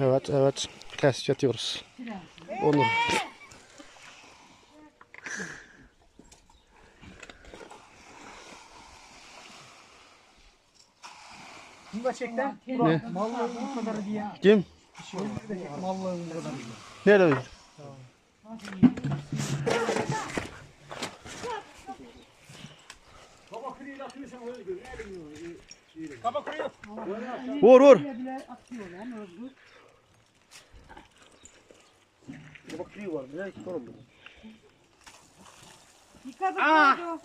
Evet evet test yatıyoruz. Onu. Bunu da çek lan. Ne? Malların bu kadar diye. Kim? Malların bu kadar. Nerede öyle? Kaba kuruyor. Vur vur. Kaba kuruyor var. Ne sorun bu? Ah!